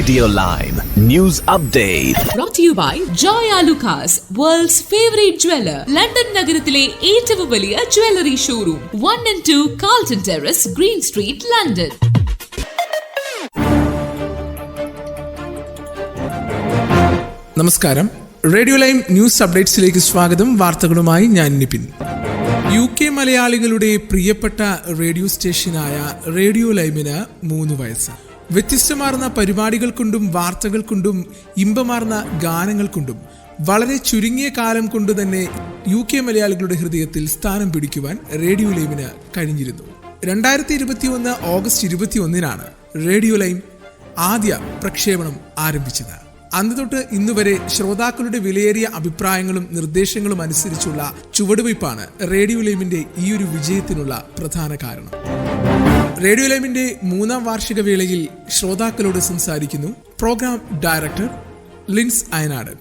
Radio live news update brought to you by Joy Alucas, world's favorite London നഗരത്തിലെ ഏറ്റവും വലിയ jewellery showroom one and two Carlton Terrace Green Street London നമസ്കാരം. Radio lime news അപ്ഡേറ്റ്സിലേക്ക് സ്വാഗതം. വാർത്തകളുമായി ഞാൻ Nipin. U K മലയാളികളുടെ പ്രിയപ്പെട്ട റേഡിയോ സ്റ്റേഷനായ റേഡിയോ ലൈമിന് മൂന്ന് വയസ്സ്. വ്യത്യസ്തമാർന്ന പരിപാടികൾ കൊണ്ടും വാർത്തകൾ കൊണ്ടും ഇമ്പമാർന്ന ഗാനങ്ങൾ കൊണ്ടും വളരെ ചുരുങ്ങിയ കാലം കൊണ്ട് തന്നെ യു കെ മലയാളികളുടെ ഹൃദയത്തിൽ സ്ഥാനം പിടിക്കുവാൻ റേഡിയോ ലൈമിന് കഴിഞ്ഞിരുന്നു. രണ്ടായിരത്തി ഇരുപത്തി ഒന്ന് ഓഗസ്റ്റ് ഇരുപത്തി ഒന്നിനാണ് റേഡിയോ ലൈൻ ആദ്യ പ്രക്ഷേപണം ആരംഭിച്ചത്. അന്ന് തൊട്ട് ഇന്നുവരെ ശ്രോതാക്കളുടെ വിലയേറിയ അഭിപ്രായങ്ങളും നിർദ്ദേശങ്ങളും അനുസരിച്ചുള്ള ചുവടുവയ്പ്പാണ് റേഡിയോ ലൈമിന്റെ ഈ ഒരു വിജയത്തിനുള്ള പ്രധാന കാരണം. റേഡിയോ ലൈമിന്റെ മൂന്നാം വാർഷിക വേളയിൽ ശ്രോതാക്കളോട് സംസാരിക്കുന്നു programme director Lins Ayanad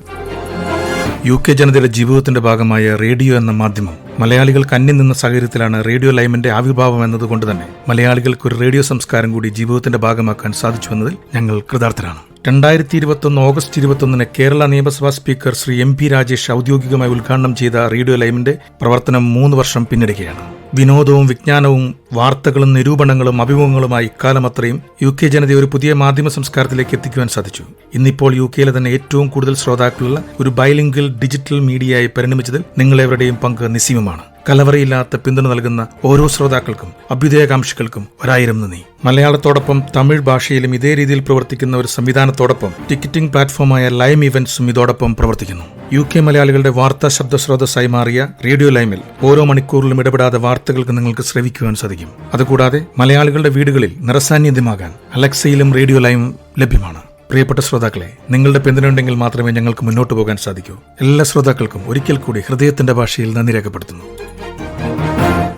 U K ജനതയുടെ ജീവിതത്തിന്റെ ഭാഗമായ റേഡിയോ എന്ന മാധ്യമം മലയാളികൾ കന്നി നിന്ന സാഹചര്യത്തിലാണ് റേഡിയോ ലൈമിന്റെ ആവിർഭാവം എന്നതുകൊണ്ട് തന്നെ മലയാളികൾക്ക് ഒരു റേഡിയോ സംസ്കാരം കൂടി ജീവിതത്തിന്റെ ഭാഗമാക്കാൻ സാധിച്ചു എന്നതിൽ ഞങ്ങൾ കൃതാർത്ഥരാണ്. രണ്ടായിരത്തി ഇരുപത്തൊന്ന് ഓഗസ്റ്റ് ഇരുപത്തൊന്നിന് കേരള നിയമസഭാ speaker Shri M P Rajesh ഔദ്യോഗികമായി ഉദ്ഘാടനം ചെയ്ത റേഡിയോ ലൈമിന്റെ പ്രവർത്തനം മൂന്ന് വർഷം പിന്നിടുകയാണ്. വിനോദവും വിജ്ഞാനവും വാർത്തകളും നിരൂപണങ്ങളും അഭിമുഖങ്ങളുമായി ഇക്കാലം അത്രയും യു കെ ജനതയെ ഒരു പുതിയ മാധ്യമ സംസ്കാരത്തിലേക്ക് എത്തിക്കുവാൻ സാധിച്ചു. ഇന്നിപ്പോൾ യു കെയിലെ തന്നെ ഏറ്റവും കൂടുതൽ ശ്രോതാക്കളുള്ള ഒരു ബൈലിംഗൽ ഡിജിറ്റൽ മീഡിയയായി പരിണമിച്ചതിൽ നിങ്ങളെവരുടെയും പങ്ക് നിസ്സീമമാണ് കലവറയില്ലാത്ത പിന്തുണ നൽകുന്ന ഓരോ ശ്രോതാക്കൾക്കും അഭ്യുദയകാംക്ഷികൾക്കും ഒരായിരം നന്ദി. മലയാളത്തോടൊപ്പം തമിഴ് ഭാഷയിലും ഇതേ രീതിയിൽ പ്രവർത്തിക്കുന്ന ഒരു സംവിധാനത്തോടൊപ്പം ടിക്കറ്റിംഗ് പ്ലാറ്റ്ഫോമായ ലൈം ഇവന്റ്സും ഇതോടൊപ്പം പ്രവർത്തിക്കുന്നു. യു കെ മലയാളികളുടെ വാർത്താ ശബ്ദ സ്രോതസ്സായി മാറിയ റേഡിയോ ലൈമിൽ ഓരോ മണിക്കൂറിലും ഇടപെടാതെ വാർത്തകൾക്ക് നിങ്ങൾക്ക് ശ്രവിക്കുവാൻ സാധിക്കും. അതുകൂടാതെ മലയാളികളുടെ വീടുകളിൽ നിറസാന്നിധ്യമാകാൻ അലക്സയിലും റേഡിയോ ലൈം ലഭ്യമാണ്. പ്രിയപ്പെട്ട ശ്രോതാക്കളെ നിങ്ങളുടെ പിന്തുണയുണ്ടെങ്കിൽ മാത്രമേ ഞങ്ങൾക്ക് മുന്നോട്ട് പോകാൻ സാധിക്കൂ. എല്ലാ ശ്രോതാക്കൾക്കും ഒരിക്കൽ കൂടി ഹൃദയത്തിന്റെ ഭാഷയിൽ നന്ദി രേഖപ്പെടുത്തുന്നു.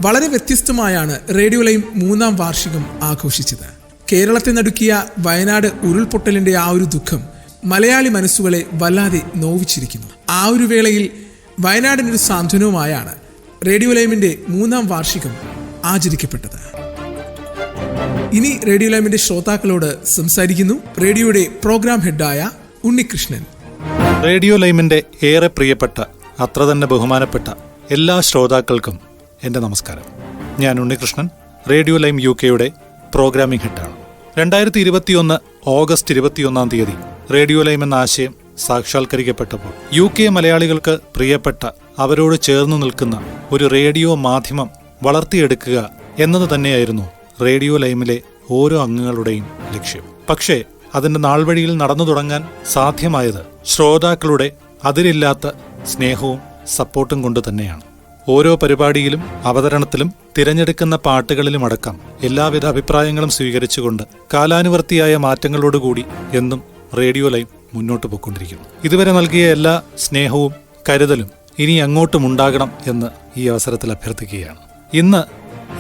വളരെ വ്യത്യസ്തമായാണ് റേഡിയോ ലൈം മൂന്നാം വാർഷികം ആഘോഷിച്ചത്. കേരളത്തെ നടുക്കിയ വയനാട് ഉരുൾപൊട്ടലിന്റെ ആ ഒരു ദുഃഖം മലയാളി മനസ്സുകളെ വല്ലാതെ നോവിച്ചിരിക്കുന്നു. ആ ഒരു വേളയിൽ വയനാടിനൊരു സാന്ത്വനവുമായാണ് റേഡിയോ ലൈമിന്റെ മൂന്നാം വാർഷികം ആചരിക്കപ്പെട്ടത്. ഇനി റേഡിയോ ലൈമിന്റെ ശ്രോതാക്കളോട് സംസാരിക്കുന്നു റേഡിയോയുടെ പ്രോഗ്രാം ഹെഡായ ഉണ്ണികൃഷ്ണൻ. റേഡിയോ ലൈമിന്റെ ഏറെ പ്രിയപ്പെട്ട അത്ര തന്നെ ബഹുമാനപ്പെട്ട എല്ലാ ശ്രോതാക്കൾക്കും എന്റെ നമസ്കാരം. ഞാൻ ഉണ്ണികൃഷ്ണൻ റേഡിയോ ലൈം യു കെയുടെ പ്രോഗ്രാമിംഗ് ഹെഡാണ്. രണ്ടായിരത്തി ഇരുപത്തിയൊന്ന് ഓഗസ്റ്റ് ഇരുപത്തിയൊന്നാം തീയതി റേഡിയോ ലൈം എന്ന ആശയം സാക്ഷാത്കരിക്കപ്പെട്ടപ്പോൾ യു കെ മലയാളികൾക്ക് പ്രിയപ്പെട്ട അവരോട് ചേർന്നു നിൽക്കുന്ന ഒരു റേഡിയോ മാധ്യമം വളർത്തിയെടുക്കുക എന്നത് തന്നെയായിരുന്നു റേഡിയോ ലൈമിലെ ഓരോ അംഗങ്ങളുടെയും ലക്ഷ്യം. പക്ഷേ അതിന്റെ നാൾവഴിയിൽ നടന്നു തുടങ്ങാൻ സാധ്യമായത് ശ്രോതാക്കളുടെ അതിരില്ലാത്ത സ്നേഹവും സപ്പോർട്ടും കൊണ്ട് തന്നെയാണ്. ഓരോ പരിപാടിയിലും അവതരണത്തിലും തിരഞ്ഞെടുക്കുന്ന പാട്ടുകളിലുമടക്കം എല്ലാവിധ അഭിപ്രായങ്ങളും സ്വീകരിച്ചുകൊണ്ട് കാലാനുവർത്തിയായ മാറ്റങ്ങളോടുകൂടി എന്നും റേഡിയോ ലൈം മുന്നോട്ട് പോയിക്കൊണ്ടിരിക്കുന്നു. ഇതുവരെ നൽകിയ എല്ലാ സ്നേഹവും കരുതലും ഇനി അങ്ങോട്ടും ഉണ്ടാകണം എന്ന് ഈ അവസരത്തിൽ അഭ്യർത്ഥിക്കുകയാണ്. ഇന്ന്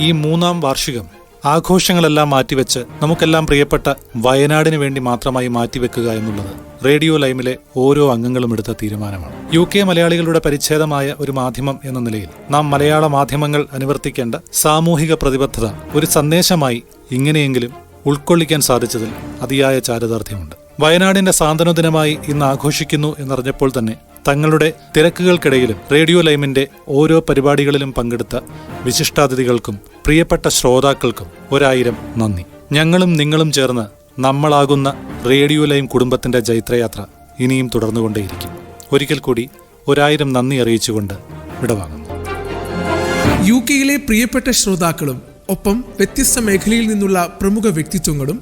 ഈ മൂന്നാം വാർഷികം ആഘോഷങ്ങളെല്ലാം മാറ്റിവെച്ച് നമുക്കെല്ലാം പ്രിയപ്പെട്ട വയനാടിന് വേണ്ടി മാത്രമായി മാറ്റിവെക്കുക എന്നുള്ളത് റേഡിയോ ലൈമിലെ ഓരോ അംഗങ്ങളും എടുത്ത തീരുമാനമാണ്. യു കെ മലയാളികളുടെ പരിച്ഛേദമായ ഒരു മാധ്യമം എന്ന നിലയിൽ നാം മലയാള മാധ്യമങ്ങൾ അനുവർത്തിക്കേണ്ട സാമൂഹിക പ്രതിബദ്ധത ഒരു സന്ദേശമായി ഇങ്ങനെയെങ്കിലും ഉൾക്കൊള്ളിക്കാൻ സാധിച്ചതിൽ അതിയായ ചാരിതാർത്ഥ്യമുണ്ട്. വയനാടിന്റെ സാന്ത്വന ദിനമായി ഇന്ന് ആഘോഷിക്കുന്നു എന്നറിഞ്ഞപ്പോൾ തന്നെ തങ്ങളുടെ തിരക്കുകൾക്കിടയിലും റേഡിയോ ലൈമിന്റെ ഓരോ പരിപാടികളിലും പങ്കെടുത്ത വിശിഷ്ടാതിഥികൾക്കും പ്രിയപ്പെട്ട ശ്രോതാക്കൾക്കും ഒരായിരം നന്ദി. ഞങ്ങളും നിങ്ങളും ചേർന്ന് നമ്മളാകുന്ന റേഡിയോ ലൈം കുടുംബത്തിന്റെ ജൈത്രയാത്ര ഇനിയും തുടർന്നുകൊണ്ടേയിരിക്കും. ഒരിക്കൽ കൂടി ഒരായിരം നന്ദി അറിയിച്ചുകൊണ്ട് വിടവാങ്ങുന്നു. യു കെയിലെ പ്രിയപ്പെട്ട ശ്രോതാക്കളും ഒപ്പം വ്യത്യസ്ത മേഖലയിൽ നിന്നുള്ള പ്രമുഖ വ്യക്തിത്വങ്ങളും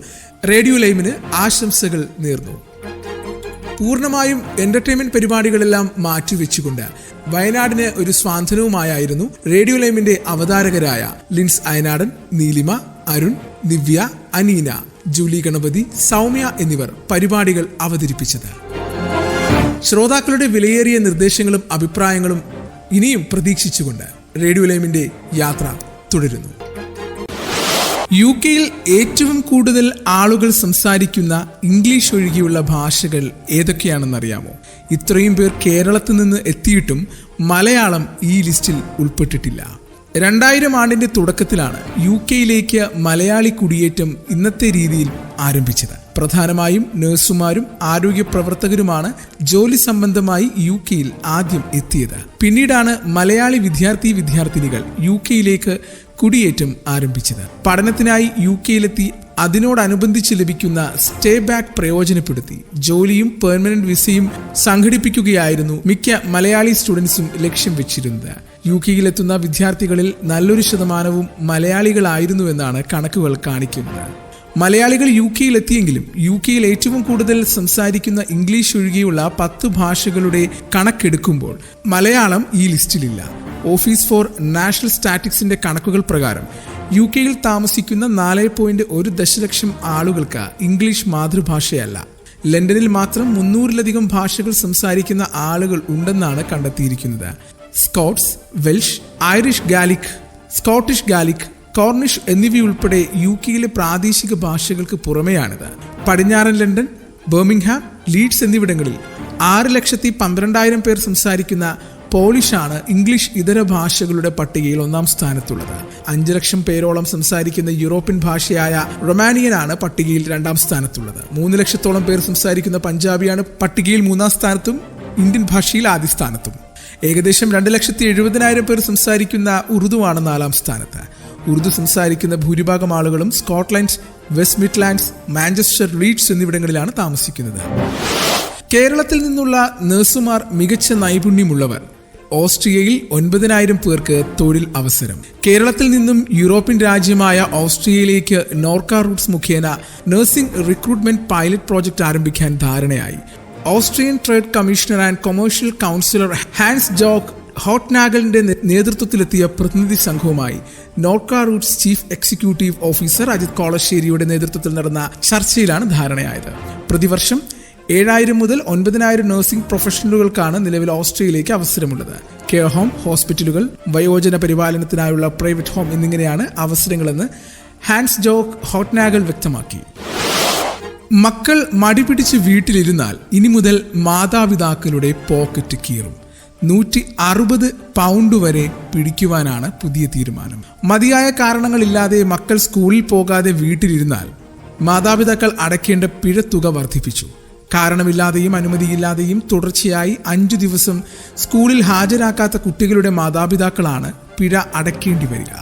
റേഡിയോ ലൈമിന് ആശംസകൾ നേർന്നു. പൂർണമായും എന്റർടൈൻമെന്റ് പരിപാടികളെല്ലാം മാറ്റിവെച്ചുകൊണ്ട് വയനാടിന് ഒരു സ്വാന്തനവുമായായിരുന്നു റേഡിയോ ലൈമിന്റെ അവതാരകരായ ലിൻസ് അയനാടൻ നീലിമ അരുൺ ദിവ്യ അനീന ജൂലി ഗണപതി സൗമ്യ എന്നിവർ പരിപാടികൾ അവതരിപ്പിച്ചത്. ശ്രോതാക്കളുടെ വിലയേറിയ നിർദ്ദേശങ്ങളും അഭിപ്രായങ്ങളും ഇനിയും പ്രതീക്ഷിച്ചുകൊണ്ട് റേഡിയോ ലൈമിന്റെ യാത്ര തുടരുന്നു. യു കെയിൽ ഏറ്റവും കൂടുതൽ ആളുകൾ സംസാരിക്കുന്ന ഇംഗ്ലീഷ് ഒഴികെയുള്ള ഭാഷകൾ ഏതൊക്കെയാണെന്നറിയാമോ? ഇത്രയും പേർ കേരളത്തിൽ നിന്ന് എത്തിയിട്ടും മലയാളം ഈ ലിസ്റ്റിൽ ഉൾപ്പെട്ടിട്ടില്ല. രണ്ടായിരം ആണ്ടിന്റെ തുടക്കത്തിലാണ് യു കെയിലേക്ക് മലയാളി കുടിയേറ്റം ഇന്നത്തെ രീതിയിൽ ആരംഭിച്ചത്. പ്രധാനമായും നഴ്സുമാരും ആരോഗ്യ പ്രവർത്തകരുമാണ് ജോലി സംബന്ധമായി യു കെയിൽ ആദ്യം എത്തിയത്. പിന്നീടാണ് മലയാളി വിദ്യാർത്ഥി വിദ്യാർത്ഥിനികൾ യു കെയിലേക്ക് കുടിയേറ്റം ആരംഭിച്ചത്. പഠനത്തിനായി യു കെയിലെത്തി അതിനോടനുബന്ധിച്ച് ലഭിക്കുന്ന സ്റ്റേ ബാക്ക് പ്രയോജനപ്പെടുത്തി. ജോലിയും പെർമനന്റ് വിസയും സംഘടിപ്പിക്കുകയായിരുന്നു മിക്ക മലയാളി സ്റ്റുഡൻസും ലക്ഷ്യം വെച്ചിരുന്നത്. യു കെയിലെത്തുന്ന വിദ്യാർത്ഥികളിൽ നല്ലൊരു ശതമാനവും മലയാളികളായിരുന്നുവെന്നാണ് കണക്കുകൾ കാണിക്കുന്നത്. മലയാളികൾ യു കെയിൽ എത്തിയെങ്കിലും യു കെയിൽ ഏറ്റവും കൂടുതൽ സംസാരിക്കുന്ന ഇംഗ്ലീഷ് ഒഴികെയുള്ള പത്ത് ഭാഷകളുടെ കണക്കെടുക്കുമ്പോൾ മലയാളം ഈ ലിസ്റ്റിലില്ല. ഓഫീസ് ഫോർ നാഷണൽ സ്റ്റാറ്റിക്സിന്റെ കണക്കുകൾ പ്രകാരം യു കെയിൽ താമസിക്കുന്ന നാല് പോയിന്റ് ഒരു ദശലക്ഷം ആളുകൾക്ക് ഇംഗ്ലീഷ് മാതൃഭാഷയല്ല. ലണ്ടനിൽ മാത്രം മുന്നൂറിലധികം ഭാഷകൾ സംസാരിക്കുന്ന ആളുകൾ ഉണ്ടെന്നാണ് കണ്ടെത്തിയിരിക്കുന്നത്. Scots Welsh Irish Gaelic. Scottish Gaelic Cornish എന്നിവയുൾപ്പെടെ യു കെയിലെ പ്രാദേശിക ഭാഷകൾക്ക് പുറമെയാണിത്. പടിഞ്ഞാറൻ ലണ്ടൻ ബർമിംഗ്ഹാം ലീഡ്സ് എന്നിവിടങ്ങളിൽ ആറ് ലക്ഷത്തി പന്ത്രണ്ടായിരം പേർ സംസാരിക്കുന്ന പോളിഷാണ് ഇംഗ്ലീഷ് ഇതര ഭാഷകളുടെ പട്ടികയിൽ ഒന്നാം സ്ഥാനത്തുള്ളത്. അഞ്ച് ലക്ഷം പേരോളം സംസാരിക്കുന്ന യൂറോപ്യൻ ഭാഷയായ റൊമാനിയനാണ് പട്ടികയിൽ രണ്ടാം സ്ഥാനത്തുള്ളത്. മൂന്ന് ലക്ഷത്തോളം പേർ സംസാരിക്കുന്ന പഞ്ചാബിയാണ് പട്ടികയിൽ മൂന്നാം സ്ഥാനത്തും ഇന്ത്യൻ ഭാഷയിൽ ആദ്യ സ്ഥാനത്തും. ഏകദേശം രണ്ട് ലക്ഷത്തി എഴുപതിനായിരം പേർ സംസാരിക്കുന്ന ഉറുദുവാണ് നാലാം സ്ഥാനത്ത്. ഉറുദു സംസാരിക്കുന്ന ഭൂരിഭാഗം ആളുകളും Scotland West Midlands Manchester Leeds എന്നിവിടങ്ങളിലാണ് താമസിക്കുന്നത്. കേരളത്തിൽ നിന്നുള്ള നഴ്സുമാർ മികച്ച നൈപുണ്യമുള്ളവർ. ഓസ്ട്രിയയിൽ ഒൻപതിനായിരം പേർക്ക് തൊഴിൽ അവസരം. കേരളത്തിൽ നിന്നും യൂറോപ്യൻ രാജ്യമായ ഓസ്ട്രിയയിലേക്ക് നോർക്ക റൂട്ട്സ് മുഖേന നഴ്സിംഗ് റിക്രൂട്ട്മെന്റ് പൈലറ്റ് പ്രോജക്റ്റ് ആരംഭിക്കാൻ ധാരണയായി. Austrian trade commissioner and commercial counsellor Hans Jorg ഹോട്ട്നാഗലിന്റെ നേതൃത്വത്തിലെത്തിയ പ്രതിനിധി സംഘവുമായി Norka roots chief executive officer Ajith കോളശ്ശേരിയുടെ നേതൃത്വത്തിൽ നടന്ന ചർച്ചയിലാണ് ധാരണയായത്. പ്രതിവർഷം ഏഴായിരം മുതൽ ഒൻപതിനായിരം നഴ്സിംഗ് പ്രൊഫഷണലുകൾക്കാണ് നിലവിൽ ഓസ്ട്രേലിയയിലേക്ക് അവസരമുള്ളത്. കെയർ ഹോം ഹോസ്പിറ്റലുകൾ വയോജന പരിപാലനത്തിനായുള്ള പ്രൈവറ്റ് ഹോം എന്നിങ്ങനെയാണ് അവസരങ്ങളെന്ന് ഹാൻസ് ജോക്ക് ഹോട്ട്നാഗൽ വ്യക്തമാക്കി. മക്കൾ മടിപിടിച്ച് വീട്ടിലിരുന്നാൽ ഇനി മുതൽ മാതാപിതാക്കളുടെ പോക്കറ്റ് കീറും. നൂറ്റി അറുപത് പൗണ്ട് വരെ പിടിക്കുവാനാണ് പുതിയ തീരുമാനം. മതിയായ കാരണങ്ങളില്ലാതെ മക്കൾ സ്കൂളിൽ പോകാതെ വീട്ടിലിരുന്നാൽ മാതാപിതാക്കൾ അടയ്ക്കേണ്ട പിഴത്തുക വർദ്ധിപ്പിച്ചു. കാരണമില്ലാതെയും അനുമതിയില്ലാതെയും തുടർച്ചയായി അഞ്ചു ദിവസം സ്കൂളിൽ ഹാജരാക്കാത്ത കുട്ടികളുടെ മാതാപിതാക്കളാണ് പിഴ അടയ്ക്കേണ്ടി വരിക.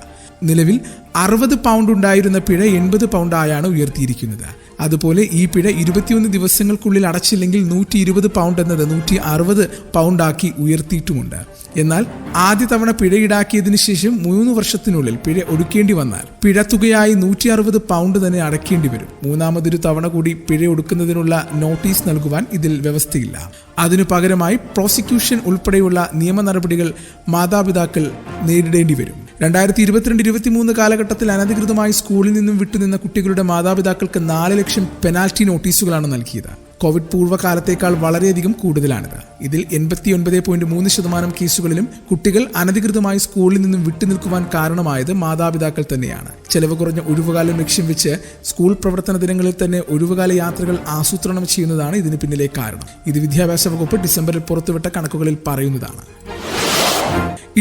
നിലവിൽ അറുപത് പൗണ്ട് ഉണ്ടായിരുന്ന പിഴ എൺപത് പൗണ്ടായാണ് ഉയർത്തിയിരിക്കുന്നത്. അതുപോലെ ഈ പിഴ ഇരുപത്തിയൊന്ന് ദിവസങ്ങൾക്കുള്ളിൽ അടച്ചില്ലെങ്കിൽ നൂറ്റി ഇരുപത് പൗണ്ട് എന്നത് നൂറ്റി അറുപത് പൗണ്ടാക്കി ഉയർത്തിയിട്ടുമുണ്ട്. എന്നാൽ ആദ്യ തവണ പിഴ ഈടാക്കിയതിന് ശേഷം മൂന്ന് വർഷത്തിനുള്ളിൽ പിഴ ഒടുക്കേണ്ടി വന്നാൽ പിഴ തുകയായി നൂറ്റി അറുപത് പൗണ്ട് തന്നെ അടക്കേണ്ടി വരും. മൂന്നാമതൊരു തവണ കൂടി പിഴ ഒടുക്കുന്നതിനുള്ള നോട്ടീസ് നൽകുവാൻ ഇതിൽ വ്യവസ്ഥയില്ല. അതിനു പകരമായി പ്രോസിക്യൂഷൻ ഉൾപ്പെടെയുള്ള നിയമ നടപടികൾ മാതാപിതാക്കൾ നേരിടേണ്ടി വരും. രണ്ടായിരത്തി ഇരുപത്തിരണ്ട് ഇരുപത്തിമൂന്ന് കാലഘട്ടത്തിൽ അനധികൃതമായി സ്കൂളിൽ നിന്നും വിട്ടുനിന്ന കുട്ടികളുടെ മാതാപിതാക്കൾക്ക് നാല് ലക്ഷം പെനാൽറ്റി നോട്ടീസുകളാണ് നൽകിയത്. കോവിഡ് പൂർവകാലത്തേക്കാൾ വളരെയധികം കൂടുതലാണിത്. ഇതിൽ എൺപത്തി ഒൻപത് പോയിന്റ് മൂന്ന് ശതമാനം കേസുകളിലും കുട്ടികൾ അനധികൃതമായി സ്കൂളിൽ നിന്നും വിട്ടുനിൽക്കുവാൻ കാരണമായത് മാതാപിതാക്കൾ തന്നെയാണ്. ചെലവ് കുറഞ്ഞ ഒഴിവുകാലം ലക്ഷ്യം വെച്ച് സ്കൂൾ പ്രവർത്തന ദിനങ്ങളിൽ തന്നെ ഒഴിവുകാല യാത്രകൾ ആസൂത്രണം ചെയ്യുന്നതാണ് ഇതിന് പിന്നിലെ കാരണം. ഇത് വിദ്യാഭ്യാസ വകുപ്പ് ഡിസംബറിൽ പുറത്തുവിട്ട കണക്കുകളിൽ പറയുന്നതാണ്.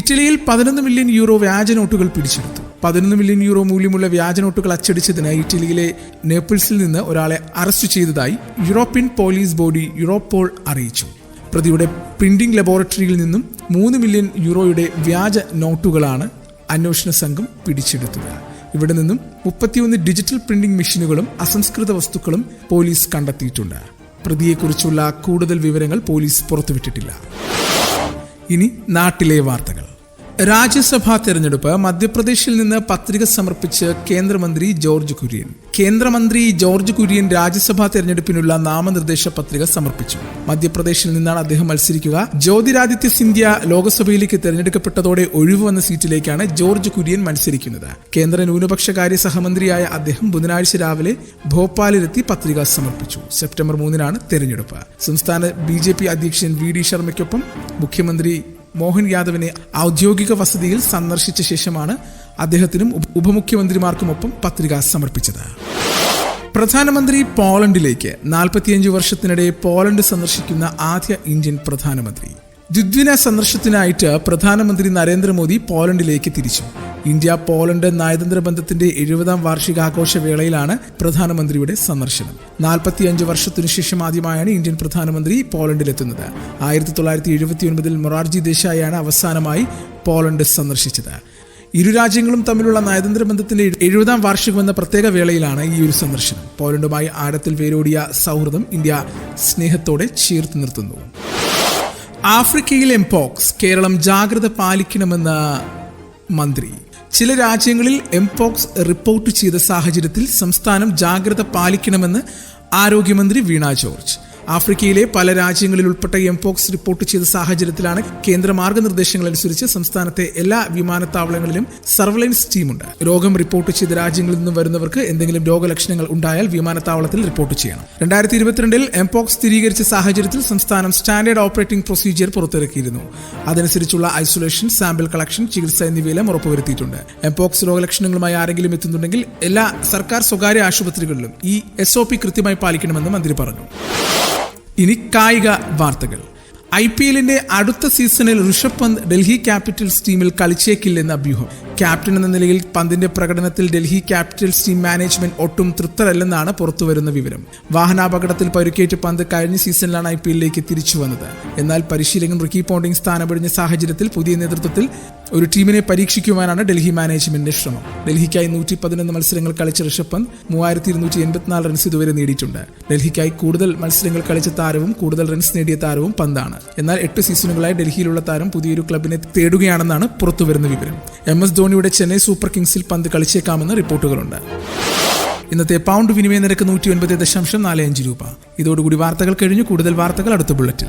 ഇറ്റലിയിൽ പതിനൊന്ന് മില്യൺ യൂറോ വ്യാജ നോട്ടുകൾ പിടിച്ചെടുത്തു. പതിനൊന്ന് മില്യൺ യൂറോ മൂല്യമുള്ള വ്യാജ നോട്ടുകൾ അച്ചടിച്ചതിന് ഇറ്റലിയിലെ നേപ്പിൾസിൽ നിന്ന് ഒരാളെ അറസ്റ്റ് ചെയ്തതായി യൂറോപ്യൻ പോലീസ് ബോഡി യൂറോപ്പോൾ അറിയിച്ചു. പ്രതിയുടെ പ്രിന്റിംഗ് ലബോറട്ടറിയിൽ നിന്നും മൂന്ന് മില്യൺ യൂറോയുടെ വ്യാജ നോട്ടുകളാണ് അന്വേഷണ സംഘം പിടിച്ചെടുത്തത്. ഇവിടെ നിന്നും മുപ്പത്തിയൊന്ന് ഡിജിറ്റൽ പ്രിന്റിംഗ് മെഷീനുകളും അസംസ്കൃത വസ്തുക്കളും പോലീസ് കണ്ടെത്തിയിട്ടുണ്ട്. പ്രതിയെക്കുറിച്ചുള്ള കൂടുതൽ വിവരങ്ങൾ പോലീസ് പുറത്തുവിട്ടിട്ടില്ല. ഇനി നാട്ടിലെ വാർത്തകൾ. രാജ്യസഭാ തെരഞ്ഞെടുപ്പ് മധ്യപ്രദേശിൽ നിന്ന് പത്രിക സമർപ്പിച്ച് കേന്ദ്രമന്ത്രി ജോർജ് കുര്യൻ. കേന്ദ്രമന്ത്രി ജോർജ് കുര്യൻ രാജ്യസഭാ തെരഞ്ഞെടുപ്പിനുള്ള നാമനിർദ്ദേശ പത്രിക സമർപ്പിച്ചു. മധ്യപ്രദേശിൽ നിന്നാണ് അദ്ദേഹം മത്സരിക്കുക. ജ്യോതിരാദിത്യ സിന്ധ്യ ലോക്സഭയിലേക്ക് തെരഞ്ഞെടുക്കപ്പെട്ടതോടെ ഒഴിവ് വന്ന സീറ്റിലേക്കാണ് ജോർജ് കുര്യൻ മത്സരിക്കുന്നത്. കേന്ദ്ര ന്യൂനപക്ഷകാര്യ സഹമന്ത്രിയായ അദ്ദേഹം ബുധനാഴ്ച രാവിലെ ഭോപ്പാലിലെത്തി പത്രിക സമർപ്പിച്ചു. സെപ്റ്റംബർ മൂന്നിനാണ് തെരഞ്ഞെടുപ്പ്. സംസ്ഥാന ബി അധ്യക്ഷൻ വി ഡി ശർമ്മയ്ക്കൊപ്പം മുഖ്യമന്ത്രി മോഹൻ യാദവിനെ ഔദ്യോഗിക വസതിയിൽ സന്ദർശിച്ച ശേഷമാണ് അദ്ദേഹത്തിനും ഉപ- ഉപമുഖ്യമന്ത്രിമാർക്കുമൊപ്പം പത്രിക സമർപ്പിച്ചത്. പ്രധാനമന്ത്രി പോളണ്ടിലേക്ക് നാൽപ്പത്തിയഞ്ച് വർഷത്തിനിടെ പോളണ്ട് സന്ദർശിക്കുന്ന ആദ്യ ഇന്ത്യൻ പ്രധാനമന്ത്രി. ദ്വിദിന സന്ദർശനത്തിനായിട്ട് പ്രധാനമന്ത്രി നരേന്ദ്രമോദി പോളണ്ടിലേക്ക് തിരിച്ചു. ഇന്ത്യ പോളണ്ട് നയതന്ത്ര ബന്ധത്തിന്റെ എഴുപതാം വാർഷികാഘോഷ വേളയിലാണ് പ്രധാനമന്ത്രിയുടെ സന്ദർശനം. നാൽപ്പത്തിയഞ്ച് വർഷത്തിനു ശേഷം ആദ്യമായാണ് ഇന്ത്യൻ പ്രധാനമന്ത്രി പോളണ്ടിലെത്തുന്നത് ആയിരത്തി തൊള്ളായിരത്തി എഴുപത്തി ഒൻപതിൽ മൊറാർജി ദേശായാണ് അവസാനമായി പോളണ്ട് സന്ദർശിച്ചത്. ഇരു രാജ്യങ്ങളും തമ്മിലുള്ള നയതന്ത്ര ബന്ധത്തിന്റെ എഴുപതാം വാർഷികമെന്ന പ്രത്യേക വേളയിലാണ് ഈ ഒരു സന്ദർശനം. പോളണ്ടുമായി ആഴത്തിൽ വേരോടിയ സൗഹൃദം ഇന്ത്യ സ്നേഹത്തോടെ ചേർത്ത് നിർത്തുന്നു. ആഫ്രിക്കയിൽ എംപോക്സ് കേരളം ജാഗ്രത പാലിക്കണമെന്ന് മന്ത്രി. ചില രാജ്യങ്ങളിൽ എംപോക്സ് റിപ്പോർട്ട് ചെയ്ത സാഹചര്യത്തിൽ സംസ്ഥാനം ജാഗ്രത പാലിക്കണമെന്ന് ആരോഗ്യമന്ത്രി വീണ ജോർജ്. ആഫ്രിക്കയിലെ പല രാജ്യങ്ങളിൽ ഉൾപ്പെട്ട എംപോക്സ് റിപ്പോർട്ട് ചെയ്ത സാഹചര്യത്തിലാണ് കേന്ദ്ര മാർഗനിർദ്ദേശങ്ങൾ അനുസരിച്ച് സംസ്ഥാനത്തെ എല്ലാ വിമാനത്താവളങ്ങളിലും സർവലൻസ് ടീമുണ്ട്. രോഗം റിപ്പോർട്ട് ചെയ്ത രാജ്യങ്ങളിൽ നിന്നും വരുന്നവർക്ക് എന്തെങ്കിലും രോഗലക്ഷണങ്ങൾ ഉണ്ടായാൽ വിമാനത്താവളത്തിൽ റിപ്പോർട്ട് ചെയ്യണം. രണ്ടായിരത്തി ഇരുപത്തിരണ്ടിൽ എംപോക്സ് സ്ഥിരീകരിച്ച സാഹചര്യത്തിൽ സംസ്ഥാനം സ്റ്റാൻഡേർഡ് ഓപ്പറേറ്റിംഗ് പ്രൊസീജിയർ പുറത്തിറക്കിയിരുന്നു. അതനുസരിച്ചുള്ള ഐസൊലേഷൻ സാമ്പിൾ കളക്ഷൻ ചികിത്സ എന്നിവയെല്ലാം ഉറപ്പുവരുത്തിയിട്ടുണ്ട്. എംപോക്സ് രോഗലക്ഷണങ്ങളുമായി ആരെങ്കിലും എത്തുന്നുണ്ടെങ്കിൽ എല്ലാ സർക്കാർ സ്വകാര്യ ആശുപത്രികളിലും ഈ എസ് കൃത്യമായി പാലിക്കണമെന്ന് മന്ത്രി പറഞ്ഞു. ഇനി കായിക വാർത്തകൾ. ഐ പി എല്ലിന്റെ അടുത്ത സീസണിൽ ഋഷഭ് പന്ത് ഡൽഹി ക്യാപിറ്റൽസ് ടീമിൽ കളിച്ചേക്കില്ലെന്ന അഭ്യൂഹം. ക്യാപ്റ്റൻ എന്ന നിലയിൽ പന്തിന്റെ പ്രകടനത്തിൽ ഡൽഹി ക്യാപിറ്റൽസ് ടീം മാനേജ്മെന്റ് ഒട്ടും തൃപ്തരല്ലെന്നാണ് പുറത്തുവരുന്ന വിവരം. വാഹനാപകടത്തിൽ പരുക്കേറ്റ് പന്ത് കഴിഞ്ഞ സീസണിലാണ് ഐ പി എല്ലിലേക്ക് തിരിച്ചു വന്നത്. എന്നാൽ പരിശീലകൻ റിക്കി പോണ്ടിംഗ് സ്ഥാനമൊഴിഞ്ഞ സാഹചര്യത്തിൽ പുതിയ നേതൃത്വത്തിൽ ഒരു ടീമിനെ പരീക്ഷിക്കുവാനാണ് ഡൽഹി മാനേജ്മെന്റിന്റെ ശ്രമം. ഡൽഹിക്കായി നൂറ്റി പതിനൊന്ന് മത്സരങ്ങൾ കളിച്ച ഋഷഭ് പന്ത് മൂവായിരത്തി ഇരുന്നൂറ്റി എൺപത്തിനാല് റൺസ് ഇതുവരെ നേടിയിട്ടുണ്ട്. ഡൽഹിക്കായി കൂടുതൽ മത്സരങ്ങൾ കളിച്ച താരവും കൂടുതൽ റൺസ് നേടിയ താരവും പന്താണ്. എന്നാൽ എട്ട് സീസണുകളായി ഡൽഹിയിലുള്ള താരം പുതിയൊരു ക്ലബിനെ തേടുകയാണെന്നാണ് പുറത്തുവരുന്ന വിവരം. എം എസ് ധോണിയുടെ ചെന്നൈ സൂപ്പർ കിങ്സിൽ പന്ത് കളിച്ചേക്കാമെന്ന് റിപ്പോർട്ടുകളുണ്ട്. ഇന്നത്തെ പൗണ്ട് വിനിമയ നിരക്ക് നൂറ്റി ഒൻപത് ദശാംശം നാല് അഞ്ച് രൂപ. ഇതോടുകൂടി വാർത്തകൾ കഴിഞ്ഞു. കൂടുതൽ വാർത്തകൾ അടുത്ത ബുള്ളറ്റിൽ